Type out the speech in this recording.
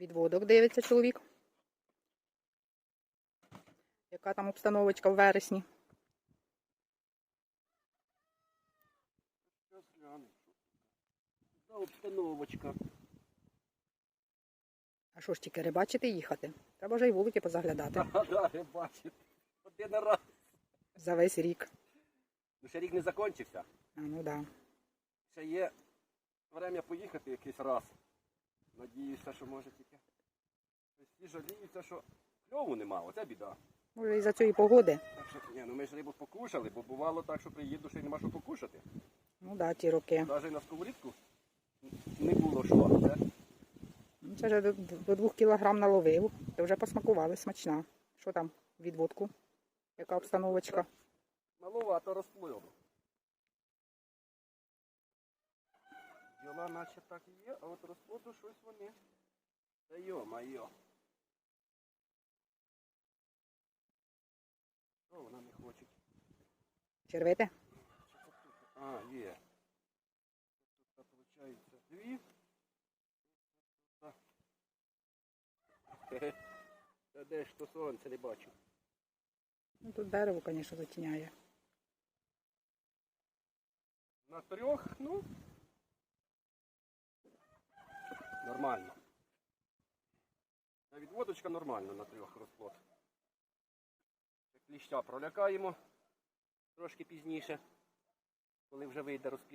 Відводок дивиться чоловік. Яка там обстановочка в вересні? Обстановочка. А що ж тільки рибачити і їхати? Треба вже й вулики позаглядати Да, да, бачив. Один раз. за весь рік. Ну ще рік не закінчився. А ну да. Ще є время поїхати якийсь раз. Надіюся, що може тільки. Всі жаліються, що кльову нема, оце біда. Може, і за цієї погоди. Так що, ні, ну ми ж рибу покушали, бо бувало так, що приїду, що й нема що покушати. Ну да, ті роки. Навіть на сковорідку не було що. Це Ну, Це вже до, до двох кілограм наловив. То вже посмакували, смачна. Що там, відводку? Яка обстановочка? маловато розпливу. Діла наче так і є, а от розплоду щось вони. Та йо-майо. Що вона не хоче? Це? А, є. Тут виходить дві. Та. Та де ж то сонце не бачу. Ну, тут дерево, звісно, затіняє. На трьох, ну. Нормально. Відводочка нормально на трьох розплод. Кліща пролякаємо трошки пізніше, коли вже вийде розплід.